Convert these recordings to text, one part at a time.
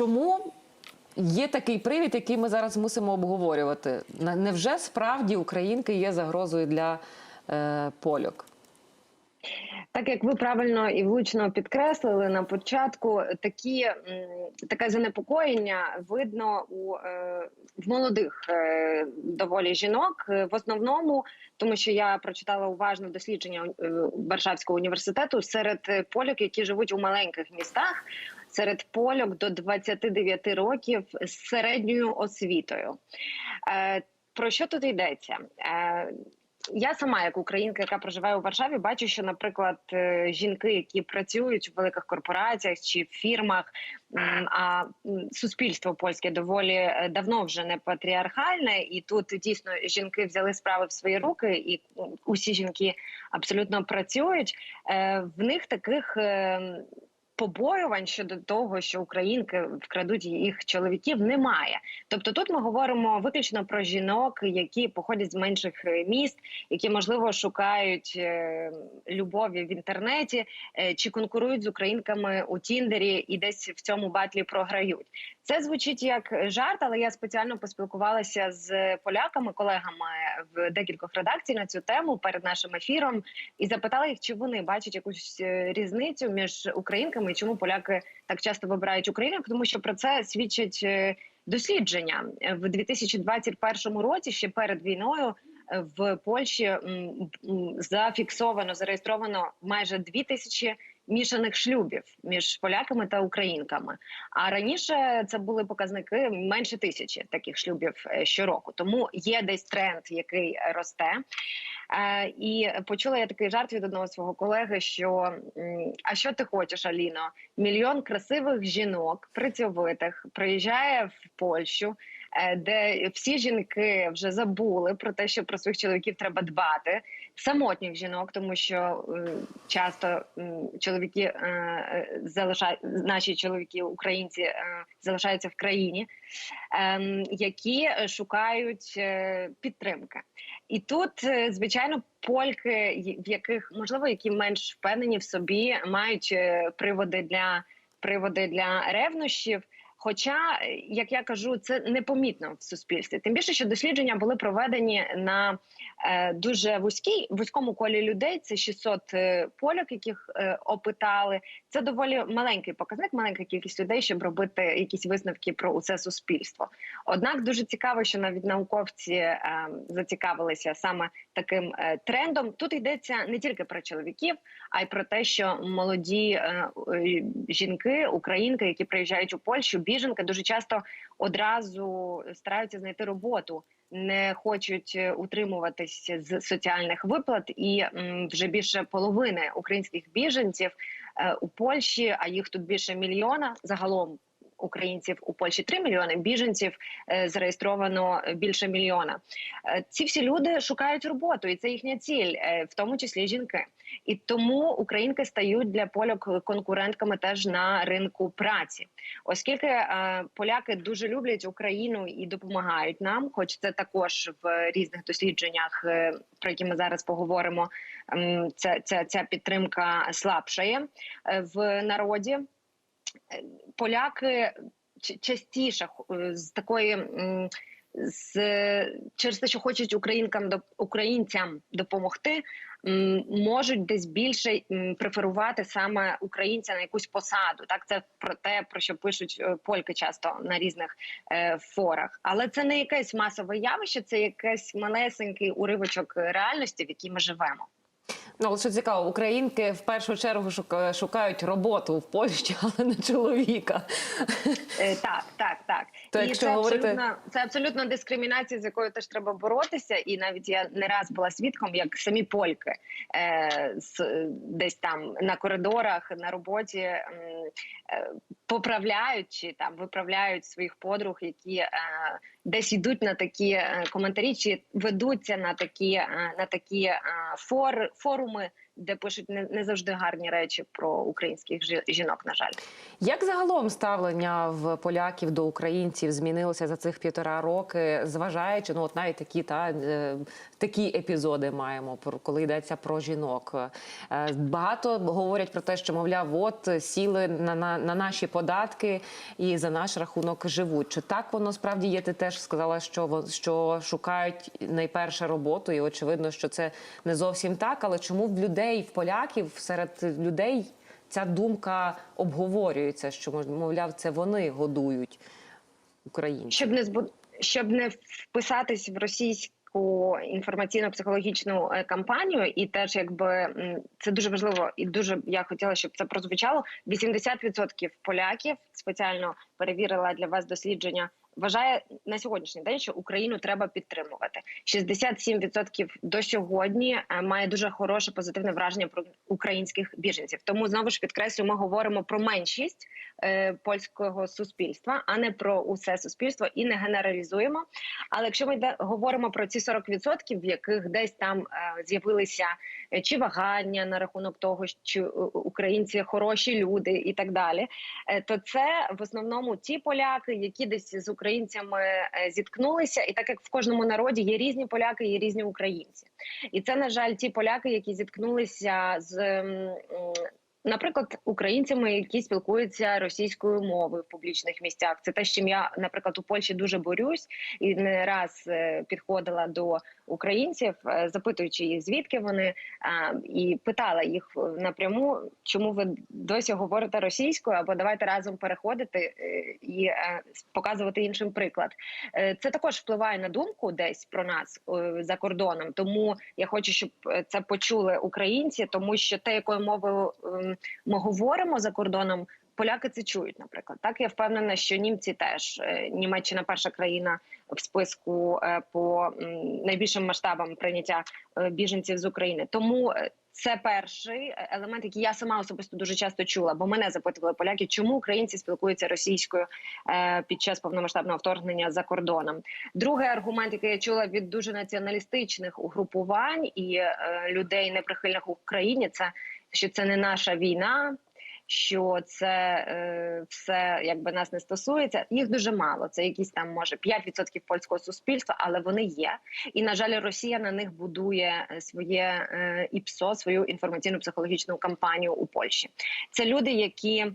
чому є такий привід, який ми зараз мусимо обговорювати? Невже справді українки є загрозою для е, польок? Так як ви правильно і влучно підкреслили на початку, такі таке занепокоєння видно у е, в молодих е, доволі жінок. Е, В основному, тому що я прочитала уважно дослідження Варшавського університету серед поляк, які живуть у маленьких містах, серед польок до 29 років з середньою освітою. Е, Про що тут йдеться? Е, я сама, як українка, яка проживає у Варшаві, бачу, що, наприклад, е, жінки, які працюють у великих корпораціях чи в фірмах, а суспільство польське доволі давно вже не патріархальне, і тут дійсно жінки взяли справи в свої руки, і усі жінки абсолютно працюють. В них таких. Побоювань щодо того, що українки вкрадуть їх чоловіків, немає. Тобто, тут ми говоримо виключно про жінок, які походять з менших е, міст, які можливо шукають е, любові в інтернеті е, чи конкурують з українками у Тіндері і десь в цьому батлі програють. Це звучить як жарт, але я спеціально поспілкувалася з поляками, колегами в декількох редакцій на цю тему перед нашим ефіром і запитала їх, чи вони бачать якусь різницю між українками і чому поляки так часто вибирають Україну, тому що про це свідчать е, дослідження в 2021 році, ще перед війною. В Польщі зафіксовано зареєстровано майже дві тисячі мішаних шлюбів між поляками та українками. А раніше це були показники менше тисячі таких шлюбів е, щороку. Тому є десь тренд, який е, росте. Е, і почула я такий жарт від одного свого колеги: що а що ти хочеш, Аліно? Мільйон красивих жінок, працьовитих, приїжджає в Польщу. Е, Де всі жінки вже забули про те, що про своїх чоловіків треба дбати, самотніх жінок, тому що е, часто чоловіки е, залишають наші чоловіки, українці залишаються в країні, ем, які шукають підтримки. І тут, звичайно, польки, в яких можливо які менш впевнені в собі, мають приводи для приводи для ревнощів. Хоча, як я кажу, це непомітно в суспільстві. Тим більше, що дослідження були проведені на е, дуже вузькій вузькому колі людей. Це 600 е, поляк, яких е, опитали. Це доволі маленький показник, маленька кількість людей, щоб робити якісь висновки про усе суспільство. Однак дуже цікаво, що навіть науковці зацікавилися саме таким трендом. Тут йдеться не тільки про чоловіків, а й про те, що молоді жінки, українки, які приїжджають у Польщу, біженки дуже часто одразу стараються знайти роботу. Не хочуть е, утримуватись з соціальних виплат, і вже більше половини українських біженців е, у Польщі, а їх тут більше мільйона загалом. Українців у Польщі 3 мільйони біженців е, зареєстровано більше мільйона. Е, ці всі люди шукають роботу, і це їхня ціль, е, в тому числі жінки. І тому українки стають для поляк конкурентками теж на ринку праці, оскільки поляки дуже люблять Україну і допомагають нам. Хоч це також в різних дослідженнях, про які ми зараз поговоримо. Ця, ця, ця підтримка слабшає в народі. Поляки частіше е, з такої. З через те, що хочуть українкам доп- українцям допомогти, можуть десь більше преферувати саме українця на якусь посаду. Так, це про те, про що пишуть е, польки часто на різних е, форах. Але це не якесь масове явище, це якийсь малесенький уривочок реальності, в якій ми живемо. Ну, що цікаво, українки в першу чергу шука- шукають роботу в Польщі, але не чоловіка. Е, так, так, так. То і це говорити- абсолютно це абсолютно дискримінація, з якою теж треба боротися. І навіть я не раз була свідком, як самі польки е, з, десь там на коридорах на роботі е, поправляють чи там виправляють своїх подруг, які е, десь йдуть на такі е, коментарі, чи ведуться на такі е, на такі е, фор, форуми форми де пишуть не, не завжди гарні речі про українських жі- жінок. На жаль. Як загалом ставлення в поляків до українців змінилося за цих півтора роки, зважаючи ну от навіть такі та е, такі епізоди маємо коли йдеться про жінок. Е, Багато говорять про те, що мовляв, от сіли на, на, на наші податки і за наш рахунок живуть. Чи так воно справді є? Ти теж сказала, що що шукають найперше роботу, і очевидно, що це не зовсім так. Але чому в людей, в поляків, серед людей ця думка обговорюється, що мовляв, це вони годують українців. щоб не збу... щоб не вписатись в російську інформаційно-психологічну е, кампанію, і теж якби це дуже важливо, і дуже я хотіла, щоб це прозвучало. 80% поляків спеціально перевірила для вас дослідження. Вважає на сьогоднішній день, що Україну треба підтримувати. 67% до сьогодні е, має дуже хороше позитивне враження про українських біженців. Тому знову ж підкреслю, ми говоримо про меншість е, польського суспільства, а не про усе суспільство, і не генералізуємо. Але якщо ми йде, говоримо про ці 40%, в яких десь там е, з'явилися е, чи вагання на рахунок того, що українці хороші люди, і так далі, е, то це в основному ті поляки, які десь з українцями е, зіткнулися, і так як в кожному народі є різні поляки, є різні українці, і це на жаль, ті поляки, які зіткнулися з. Наприклад, українцями, які спілкуються російською мовою в публічних місцях, це те, з чим я, наприклад, у Польщі дуже борюсь, і не раз е, підходила до українців, е, запитуючи їх, звідки вони, і питала їх напряму, чому ви досі говорите російською, або давайте разом переходити е, і е, показувати іншим приклад. Е, Це також впливає на думку десь про нас е, за кордоном. Тому я хочу, щоб е, це почули українці, тому що те, якою мовою ми говоримо за кордоном. Поляки це чують, наприклад. Так я впевнена, що німці теж Е, Німеччина перша країна в списку е, по найбільшим масштабам прийняття е, біженців з України. Тому це перший елемент, який я сама особисто дуже часто чула, бо мене запитували поляки, чому українці спілкуються російською під час повномасштабного вторгнення за кордоном. Другий аргумент, який я чула від дуже націоналістичних угрупувань і людей неприхильних Україні, це що це не наша війна. Що це е, все якби нас не стосується, їх дуже мало. Це якісь там може 5% польського суспільства, але вони є. І на жаль, Росія на них будує е, своє е, ІПСО, свою інформаційну психологічну кампанію у Польщі. Це люди, які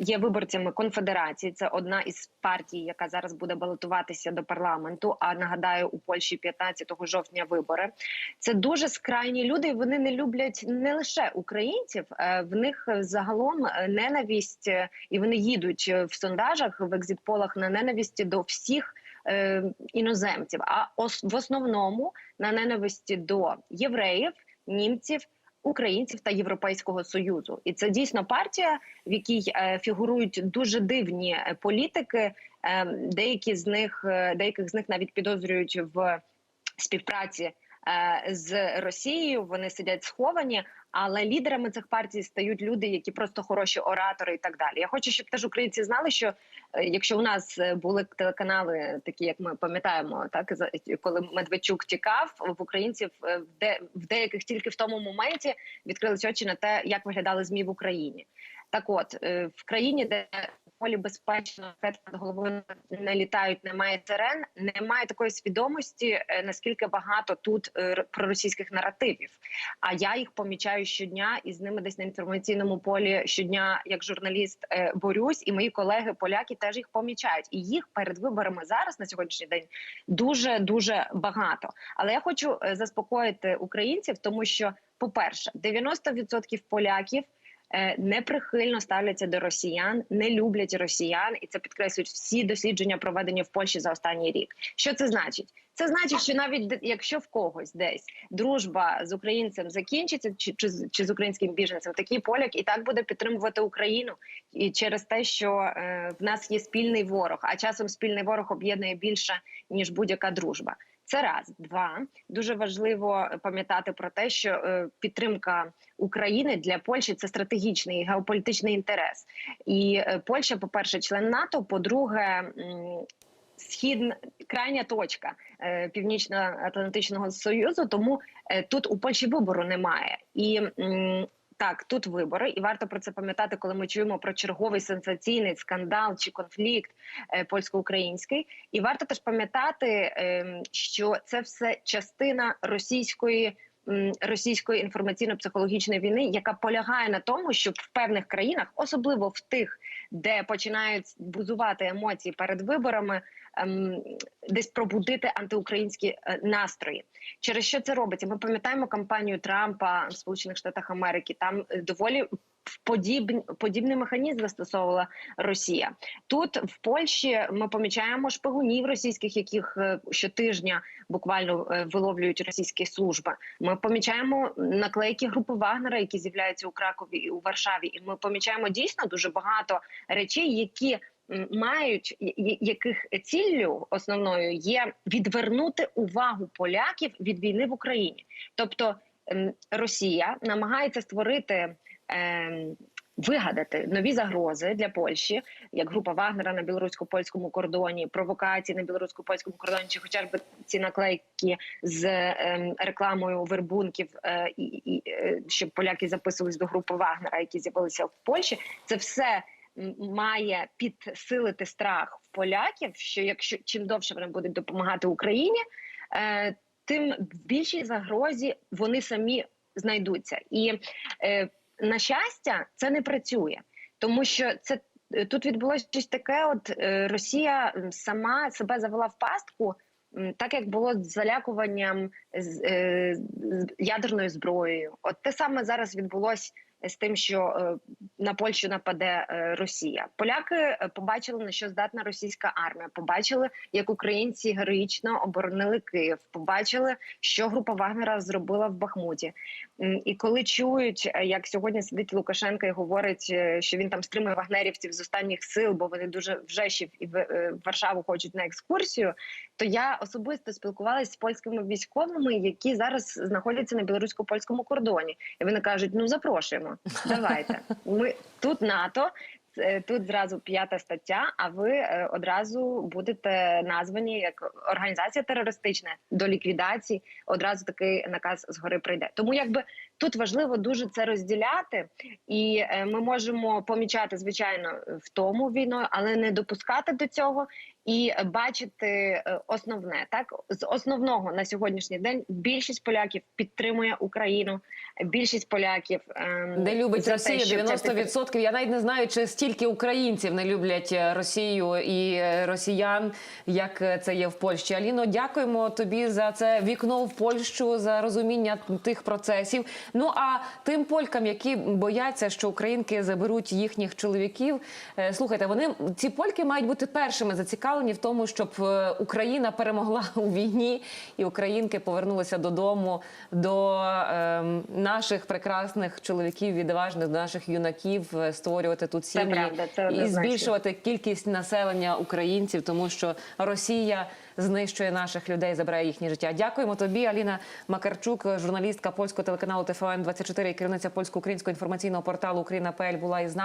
є виборцями конфедерації. Це одна із партій, яка зараз буде балотуватися до парламенту. А нагадаю, у Польщі 15 жовтня вибори. Це дуже скрайні люди. Вони не люблять не лише українців. е, В них загалом е, ненависть, е, і вони їдуть в сондажах в екзитполах на ненависті до всіх. Іноземців, а в основному на ненависті до євреїв, німців, українців та Європейського союзу, і це дійсно партія, в якій е, фігурують дуже дивні е, політики. Е, деякі з них деяких з них навіть підозрюють в співпраці з Росією. Вони сидять сховані, але лідерами цих партій стають люди, які просто хороші оратори і так далі. Я хочу, щоб теж українці знали, що е, якщо у нас е, були телеканали, такі як ми пам'ятаємо, так коли Медведчук тікав, в українців е, в де в деяких тільки в тому моменті відкрились очі на те, як виглядали змі в Україні. Так, от е, в країні, де полі безпечно над головою не літають, немає терен, немає такої свідомості, е, наскільки багато тут е, проросійських наративів. А я їх помічаю щодня і з ними десь на інформаційному полі щодня, як журналіст, борюсь, і мої колеги поляки теж їх помічають. І їх перед виборами зараз на сьогоднішній день дуже дуже багато. Але я хочу заспокоїти українців, тому що, по-перше, 90% поляків. Е, Неприхильно ставляться до росіян, не люблять росіян, і це підкреслюють всі дослідження, проведені в Польщі за останній рік. Що це значить? Це значить, що навіть якщо в когось десь дружба з українцем закінчиться, чи, чи, чи з українським біженцем, такий поляк і так буде підтримувати Україну і через те, що е, в нас є спільний ворог, а часом спільний ворог об'єднує більше ніж будь-яка дружба. Це раз, два дуже важливо пам'ятати про те, що е, підтримка України для Польщі це стратегічний геополітичний інтерес. І е, Польща, по перше, член НАТО. По-друге, східна крайня точка е, Північно-Атлантичного Союзу. Тому е, тут у Польщі вибору немає і. Так, тут вибори, і варто про це пам'ятати, коли ми чуємо про черговий сенсаційний скандал чи конфлікт е, польсько-український. І варто теж пам'ятати, ем, що це все частина російської російської інформаційно-психологічної війни, яка полягає на тому, щоб в певних країнах, особливо в тих, де починають бузувати емоції перед виборами, ем, десь пробудити антиукраїнські е, настрої. Через що це робиться? Ми пам'ятаємо кампанію Трампа в Сполучених Штатах Америки. Там е, доволі подібні подібний механізм застосовувала Росія. Тут в Польщі ми помічаємо шпигунів російських, яких е, щотижня буквально е, виловлюють російські служби. Ми помічаємо наклейки групи Вагнера, які з'являються у Кракові і у Варшаві. І ми помічаємо дійсно дуже багато речей, які мають яких ціллю основною є відвернути увагу поляків від війни в Україні. Тобто Росія намагається створити. Ем, Вигадати нові загрози для Польщі, як група Вагнера на білорусько-польському кордоні, провокації на білорусько-польському кордоні, чи хоча б ці наклейки з ем, рекламою вербунків, е, і, і е, щоб поляки записувались до групи Вагнера, які з'явилися в Польщі. Це все має підсилити страх в поляків. Що якщо чим довше вони будуть допомагати Україні, е, тим більшій загрозі вони самі знайдуться. І е, на щастя, це не працює, тому що це е, тут відбулося щось таке. От е, Росія сама себе завела в пастку. Так як було з залякуванням з, е, з ядерною зброєю, от те саме зараз відбулося з тим, що е, на Польщу нападе е, Росія. Поляки е, побачили на що здатна російська армія. Побачили, як українці героїчно оборонили Київ. Побачили, що група Вагнера зробила в Бахмуті. І коли чують, як сьогодні сидить Лукашенко і говорить, що він там стримує вагнерівців з останніх сил, бо вони дуже в Жешів і в Варшаву хочуть на екскурсію. То я особисто спілкувалася з польськими військовими, які зараз знаходяться на білорусько-польському кордоні, і вони кажуть: ну запрошуємо, давайте. Ми тут НАТО. Тут зразу п'ята стаття. А ви е, одразу будете названі як організація терористична до ліквідації. Одразу такий наказ згори прийде. Тому якби тут важливо дуже це розділяти, і е, ми можемо помічати звичайно в тому війною, але не допускати до цього і бачити е, основне так з основного на сьогоднішній день більшість поляків підтримує Україну. Більшість поляків ем, Де любить Росію щоб ця 90%. Я навіть не знаю, чи стільки українців не люблять е, Росію і е, росіян, як це є в Польщі. Аліно, дякуємо тобі за це вікно в Польщу, за розуміння тих процесів. Ну а тим полькам, які бояться, що українки заберуть їхніх чоловіків. Слухайте, вони ці польки мають бути першими зацікавлені в тому, щоб е, Україна перемогла у війні, і українки повернулися додому до ем, наших прекрасних чоловіків, відважних, до наших юнаків, е, створювати тут сім'ї правда, це і збільшувати кількість населення українців, тому що Росія знищує наших людей, забирає їхнє життя. Дякуємо тобі, Аліна Макарчук, журналістка польського телеканалу ТФН 24 і керівниця польсько-українського інформаційного порталу Україна.пл була із нами.